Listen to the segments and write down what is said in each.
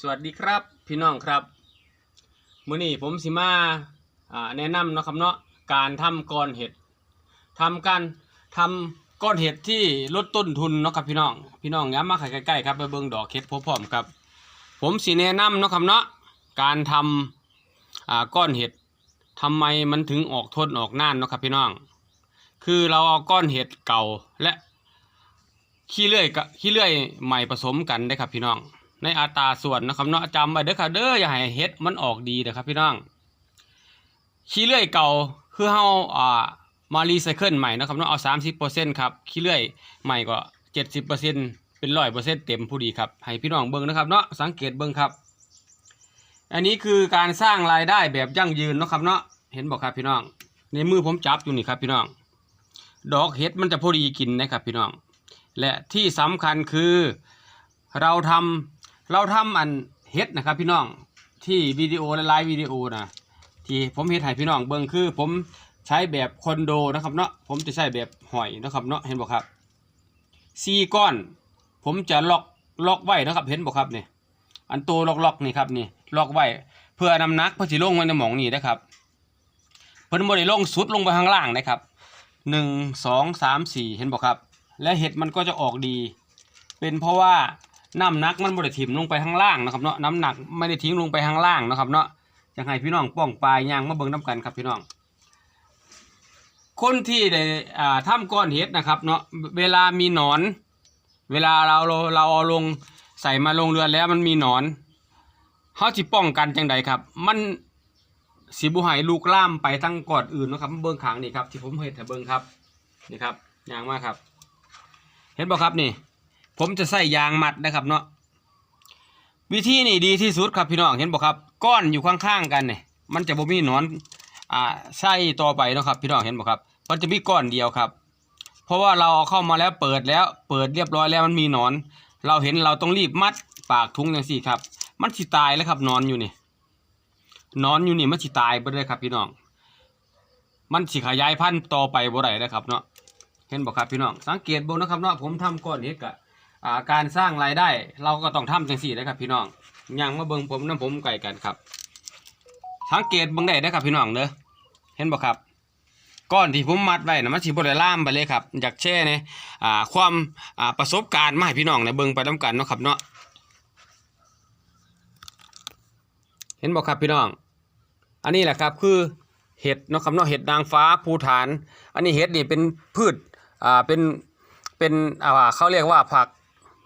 สวัสดีครับพี่น้องครับมื้อนี้ผมสิมาแนะนำเนาะครับเนาะการทำก้อนเห็ดทำการทำก้อนเห็ดที่ลดต้นทุนเนาะครับพี่น้อง พี่น้องย้ำมาใกล้ๆครับไปเบิ่งดอกเห็ดพร้อมๆครับ ผมสิแนะนำเนาะครับเนาะการทำอ่าก้อนเห็ดทำไมมันถึงออกทนออกน่านเนาะครับพี่น้อง คือเราเอาก้อนเห็ดเก่าและขี้เลื่อยกับขี้เลื่อยใหม่ผสมกันได้ครับพี่น้อง ในอัตราส่วนนะครับเนาะจำไว้เด้อครับเด้ออย่าให้เฮ็ดมันออกดีนะครับพี่น้องขี้เลื่อยเก่าคือเฮาอ่ามารีไซเคิลใหม่นะครับเนาะเอาสามสิบเปอร์เซ็นต์ครับขี้เลื่อยใหม่ก็เจ็ดสิบเปอร์เซ็นต์เป็นร้อยเปอร์เซ็นต์เต็มผู้ดีครับให้พี่น้องเบิ่งนะครับเนาะสังเกตเบิ่งครับ อันนี้คือการสร้างรายได้แบบยั่งยืนนะครับเนาะเห็นบอกครับพี่น้อง ในมือผมจับอยู่นี่ครับพี่น้อง ดอกเห็ดมันจะพอดีกินนะครับพี่น้อง และที่สำคัญคือเราทำ เราทำอันเฮ็ดนะครับ พี่น้องที่วิดีโอและไลฟ์วิดีโอนะที่ผมเฮ็ดให้พี่น้องเบิ่งคือ ผมใช้แบบคอนโดนะครับเนาะผมจะใช้แบบหอยนะครับเนาะเห็นบ่ครับสี่ก้อน ผมจะล็อกล็อกไว้นะครับ เห็นบ่ครับนี่อันโตล็อกล็อกนี่ครับนี่ล็อกไว้เพื่อนำนักเพื่อสิลงไว้ในหมองนี่นะครับเพิ่นบ่ได้ลงสุดลงไปข้างล่างนะครับหนึ่งสองสามสี่เห็นบ่ครับ และเห็ดมันก็จะออกดี เป็นเพราะว่า น้ำหนักมันไม่ได้ถิ่มลงไปข้างล่างนะครับเนาะน้ำหนักไม่ได้ทิ้งลงไปข้างล่างนะครับเนาะจะให้พี่น้องป้องปลายยางมาเบิ่งน้ำกันครับพี่น้อง คนที่ได้อ่าทำก้อนเห็ดนะครับเนาะเวลามีหนอน เวลาเราเราเราเอาลงใส่มาลงเรือนแล้วมันมีหนอนเขาจะป้องกันจังใดครับ มันสีบุหายลูกล่ามไปทั้งกอดอื่นนะครับเบิ้งขางนี่ครับที่ผมเห็ดให้เบิ้งครับนี่ครับยางมากครับ เห็นบ่ครับนี่ ผมจะใส่ยางมัดนะครับเนาะวิธีนี่ดีที่สุดครับพี่น้องเห็นบ่ครับ ก้อนอยู่ข้างๆกันเนี่ยมันจะบ่มีหนอนอ่าใส่ต่อไปนะครับพี่น้องเห็นบ่ครับ มันจะมีก้อนเดียวครับ เพราะว่าเราเอาเข้ามาแล้วเปิดแล้ว เปิดเรียบร้อยแล้วมันมีหนอน เราเห็นเราต้องรีบมัดปากทุงอย่างสี่ครับ มันสิตายแล้วครับนอนอยู่นี่นอนอยู่นี่มันสิตายไปเลยครับพี่น้อง มันสิขยายพันธุ์ต่อไปบ่ได้นะครับเนาะเห็นบอกครับพี่น้องสังเกตบงนะครับเนาะผมทำก้อนเห็ดกะ การสร้างรายได้ เราก็ต้องทำจังสี่นะครับพี่น้องอยังมาเบิ่งผมน้ำผมไก่กันครับสังเกตเบิ่งได้นะครับพี่น้องเด้อเห็นบอกครับก้อนที่ผมมัดไว้นะมันสิบ่ได้ล่ามไปเลยครับอยากแช่ในอ่าความประสบการณ์มาให้พี่น้องในเบิ่งไปนํกันเนาะครับเนาะเห็นบอกครับพี่น้อง อันนี้แหละครับคือเห็ดเนาะครับเนาะเห็ดนางฟ้าภูฐาน อันนี้เห็ดนี่เป็นพืชอ่าเป็นเป็นอ่าเขาเรียกว่าผัก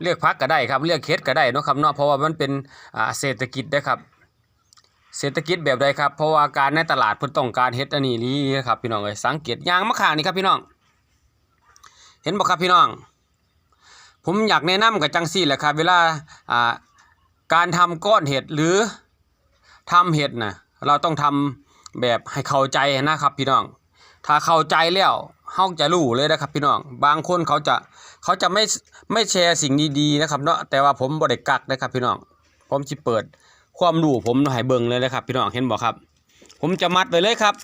เรียกผักก็ได้ครับเรียกเห็ดก็ได้นะครับเนาะเพราะว่ามันเป็นเศรษฐกิจนะครับ เศรษฐกิจแบบใดครับ เพราะว่าการในตลาดเพิ่นต้องการเห็ดอันนี้นี่ครับพี่น้องเอ้ยสังเกตยางมะขามนี่ครับพี่น้อง เห็นบ่ครับพี่น้อง ผมอยากแนะนำกับจังซี่แหละครับ เวลาอ่าการทำก้อนเห็ดหรือทำเห็ดนะเราต้องทำแบบให้เข้าใจนะครับพี่น้อง ถ้าเข้าใจแล้ว เฮาจะรู้เลยนะครับพี่น้องบางคนเขาจะเขาจะไม่ไม่แชร์สิ่งดีๆนะครับเนาะแต่ว่าผมบ่ได้กักนะครับพี่น้องผมสิเปิดความรู้ผมให้เบิ่งเลยนะครับ พี่น้องเห็นบ่ครับ ผมจะมัดไปเลยครับ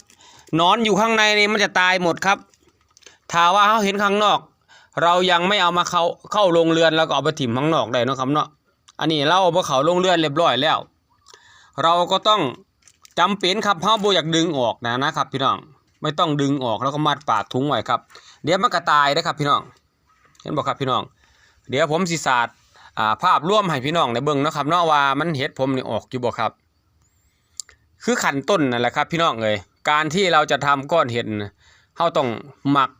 นอนอยู่ข้างในนี่มันจะตายหมดครับถ้าว่าเขาเห็นข้างนอก เรายังไม่เอามาเข้าเข้าโรงเรือนแล้วก็เอาไปถิ่มข้างนอกได้เนาะครับเนาะอันนี้เราเอาไปเขาโรงเรือนเรียบร้อยแล้ว เราก็ต้องจำเป็นครับเฮาโบอยากดึงออกนะนะครับ พี่น้อง ไม่ต้องดึงออกแล้วก็มัดปากถุงไว้ครับ เดี๋ยวมันก็ตายนะครับพี่น้อง เห็นบอกครับพี่น้อง เดี๋ยวผมสิสาดภาพร่วมให้พี่น้องได้เบิ่งนะครับนาะว่ามันเห็ดผมนี่ออกอยู่บ่ครับ คือขั้นต้นนั่นแหละครับพี่น้องเอ้ยการที่เราจะทำก้อนเห็ดน่ะเฮาต้องหมัก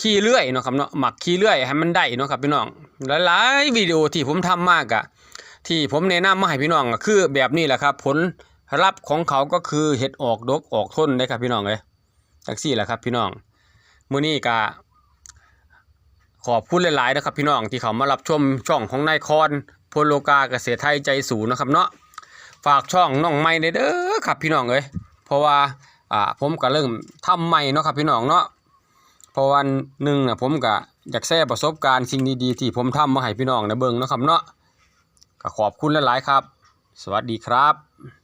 ขี้เลื่อยเนาะครับเนาะหมักขี้เลื่อยให้มันได้เนาะครับพี่น้องหลายๆวิดีโอที่ผมทำมากอะที่ผมแนะนำมาให้พี่น้องอะคือแบบนี้แหละครับ ผล ลัพธ์ของเขาก็คือเห็ดออกดกออกทนได้ครับพี่น้องเลยจังซี่แหละครับพี่น้องมื้อนี้ก็ขอบคุณหลายๆนะครับพี่น้องที่เขามารับชมช่องของนายคอนโพลโลกาเกษตรไทยใจสูงนะครับเนาะฝากช่องน้องใหม่เด้อครับพี่น้องเอ้ยเพราะว่าอ่าผมก็เริ่มทำใหม่เนาะครับพี่น้องเนาะเพราะวันหนึ่งนะผมก็อยากแชร์ประสบการณ์สิ่งดีๆที่ผมทำมาให้พี่น้องนะเบิ่งนะครับเนาะก็ขอบคุณหลายๆครับ สวัสดีครับ